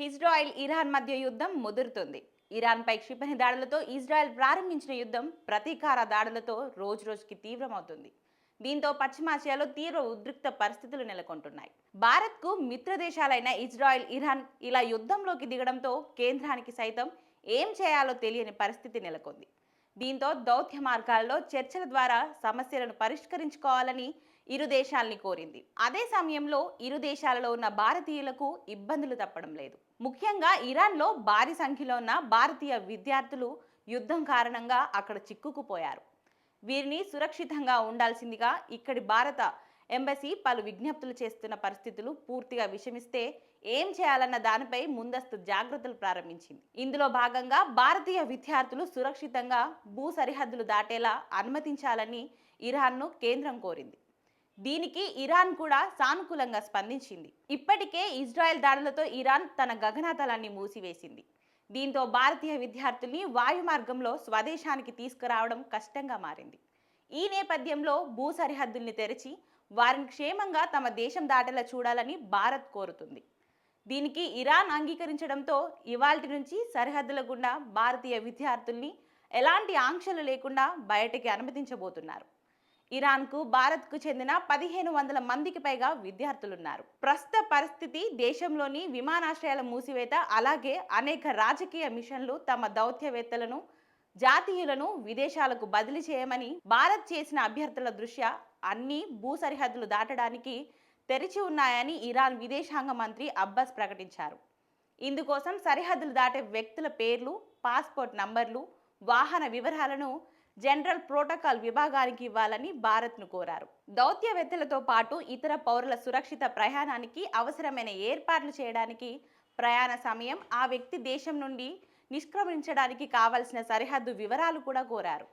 Israel Iran మధ్య యుద్ధం ముదురుతుంది. ఇరాన్పై క్షిపణి దాడులతో ఇజ్రాయెల్ ప్రారంభించిన యుద్ధం ప్రతీకార దాడులతో రోజురోజుకి తీవ్రమవుతుంది. దీంతో పశ్చిమాసియాలో తీవ్ర ఉద్రిక్త పరిస్థితులు నెలకొంటున్నాయి. భారత్కు మిత్రదేశాలైన ఇజ్రాయెల్ ఇరాన్ ఇలా యుద్ధంలోకి దిగడంతో కేంద్రానికి సైతం ఏం చేయాలో తెలియని పరిస్థితి నెలకొంది. దీంతో దౌత్య మార్గాల్లో చర్చల ద్వారా సమస్యలను పరిష్కరించుకోవాలని ఇరు దేశాల్ని కోరింది. అదే సమయంలో ఇరు దేశాలలో ఉన్న భారతీయులకు ఇబ్బందులు తప్పడం లేదు. ముఖ్యంగా ఇరాన్లో భారీ సంఖ్యలో ఉన్న భారతీయ విద్యార్థులు యుద్ధం కారణంగా అక్కడ చిక్కుకుపోయారు. వీరిని సురక్షితంగా ఉండాల్సిందిగా ఇక్కడి భారత ఎంబసీ పలు విజ్ఞప్తులు చేస్తున్న పరిస్థితులు పూర్తిగా విషమిస్తే ఏం చేయాలన్న దానిపై ముందస్తు జాగ్రత్తలు ప్రారంభించింది. ఇందులో భాగంగా భారతీయ విద్యార్థులు సురక్షితంగా భూ సరిహద్దులు దాటేలా అనుమతించాలని ఇరాన్ను కేంద్రం కోరింది. దీనికి ఇరాన్ కూడా సానుకూలంగా స్పందించింది. ఇప్పటికే ఇజ్రాయెల్ దాడులతో ఇరాన్ తన గగనాతలాన్ని మూసివేసింది. దీంతో భారతీయ విద్యార్థుల్ని వాయు మార్గంలో స్వదేశానికి తీసుకురావడం కష్టంగా మారింది. ఈ నేపథ్యంలో భూ సరిహద్దుల్ని తెరిచి వారిని క్షేమంగా తమ దేశం దాటేలా చూడాలని భారత్ కోరుతుంది. దీనికి ఇరాన్ అంగీకరించడంతో ఇవాల్టి నుంచి సరిహద్దుల గుండా భారతీయ విద్యార్థుల్ని ఎలాంటి ఆంక్షలు లేకుండా బయటికి అనుమతించబోతున్నారు. ఇరాన్కు భారత్కు చెందిన పదిహేను వందల మందికి పైగా విద్యార్థులున్నారు. ప్రస్తుత పరిస్థితి దేశంలోని విమానాశ్రయాల మూసివేత అలాగే అనేక రాజకీయ మిషన్లు తమ దౌత్యవేత్తలను జాతీయులను విదేశాలకు బదిలీ చేయమని భారత్ చేసిన అభ్యర్థుల దృష్ట్యా అన్ని భూ సరిహద్దులు దాటడానికి తెరిచి ఉన్నాయని ఇరాన్ విదేశాంగ మంత్రి అబ్బాస్ ప్రకటించారు. ఇందుకోసం సరిహద్దులు దాటే వ్యక్తుల పేర్లు పాస్పోర్ట్ నంబర్లు వాహన వివరాలను జనరల్ ప్రోటోకాల్ విభాగానికి ఇవ్వాలని భారత్ను కోరారు. దౌత్యవేత్తలతో పాటు ఇతర పౌరుల సురక్షిత ప్రయాణానికి అవసరమైన ఏర్పాట్లు చేయడానికి ప్రయాణ సమయం ఆ వ్యక్తి దేశం నుండి నిష్క్రమించడానికి కావలసిన సరిహద్దు వివరాలు కూడా కోరారు.